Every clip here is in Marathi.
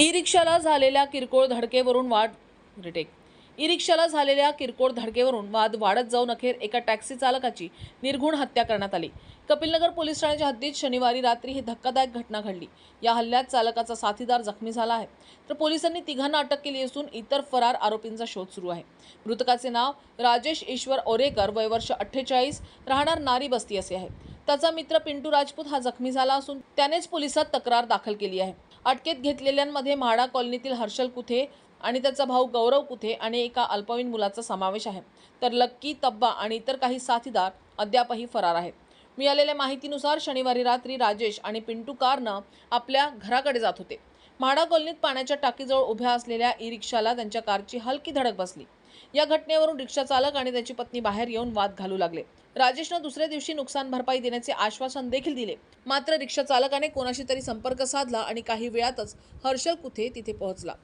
ई रिक्षाला झालेल्या किरकोळ धडकेवरून वाद रिटेक ई रिक्षाला झालेल्या किरकोळ धडकेवरून वाद वाढत जाऊन अखेर एका टॅक्सी चालकाची निर्घुण हत्या करण्यात आली. कपिलनगर पोलीस ठाण्याच्या हद्दीत शनिवारी रात्री ही धक्कादायक घटना घडली. या हल्ल्यात चालकाचा साथीदार जखमी झाला आहे. तर पोलिसांनी तिघांना अटक केली असून इतर फरार आरोपींचा शोध सुरू आहे. मृतकाचे नाव राजेश ईश्वर ओरेकर वय वर्ष अठ्ठेचाळीस राहणार नारी बस्ती असे आहे. त्याचा मित्र पिंटू राजपूत हा जखमी झाला असून त्यानेच पोलिसात तक्रार दाखल केली आहे. अटकेत घेतलेल्यांमध्ये म्हाडा कॉलनीतील हर्षल कुथे आणि त्याचा भाऊ गौरव कुथे आणि एका अल्पवयीन मुलाचा समावेश आहे. तर लक्की तब्बा आणि इतर काही साथीदार अद्यापही फरार आहेत. मिळालेल्या माहितीनुसार शनिवारी रात्री राजेश आणि पिंटू कारनं आपल्या घराकडे जात होते. म्हाडा कॉलनीत पाण्याच्या टाकीजवळ उभ्या असलेल्या ई रिक्षाला त्यांच्या कारची हलकी धडक बसली. या घटनेवरून रिक्षा चालक आणि त्याची पत्नी बाहेर येऊन वाद घालू लागले. राजेशनं दुसऱ्या दिवशी नुकसान भरपाई देण्याचे आश्वासन देखील दिले. मात्र रिक्षा चालकाने कोणाशी तरी संपर्क साधला आणि काही वेळातच हर्षल कुथे तिथे पोहोचला.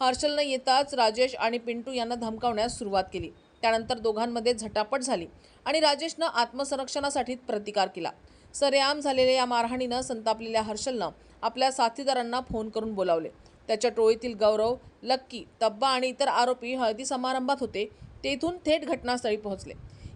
हर्षलनं येताच राजेश आणि पिंटू यांना धमकावण्यास सुरुवात केली. त्यानंतर दोघांमध्ये झटापट झाली आणि राजेशनं आत्मसंरक्षणासाठी प्रतिकार केला. सरेआम झालेल्या या मारहाणीनं संतापलेल्या हर्षलनं आपल्या साथीदारांना फोन करून बोलावले. त्याच्या टोळीतील गौरव लक्की तब्बा आणि इतर आरोपी हळदी समारंभात होते. तेथून थेट घटनास्थळी पोहोचले.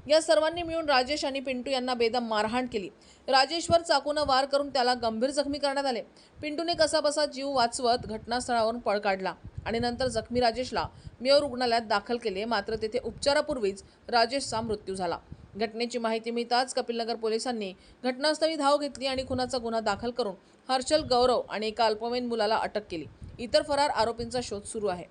या सर्वांनी मिळून राजेश आणि पिंटू यांना बेदम मारहाण केली. राजेशवर चाकूनं वार करून त्याला गंभीर जखमी करण्यात आले. पिंटूने कसाबसा जीव वाचवत घटनास्थळावरून पळ काढला आणि नंतर जखमी राजेशला मेयो रुग्णालयात दाखल केले. मात्र तेथे उपचारापूर्वीच राजेशचा मृत्यू झाला. घटनेची माहिती मिळताच कपिलनगर पोलिसांनी घटनास्थळी धाव घेतली आणि खुनाचा गुन्हा दाखल करून हर्षल गौरव आणि एका अल्पवयीन मुलाला अटक केली. इतर फरार आरोपींचा शोध सुरू आहे.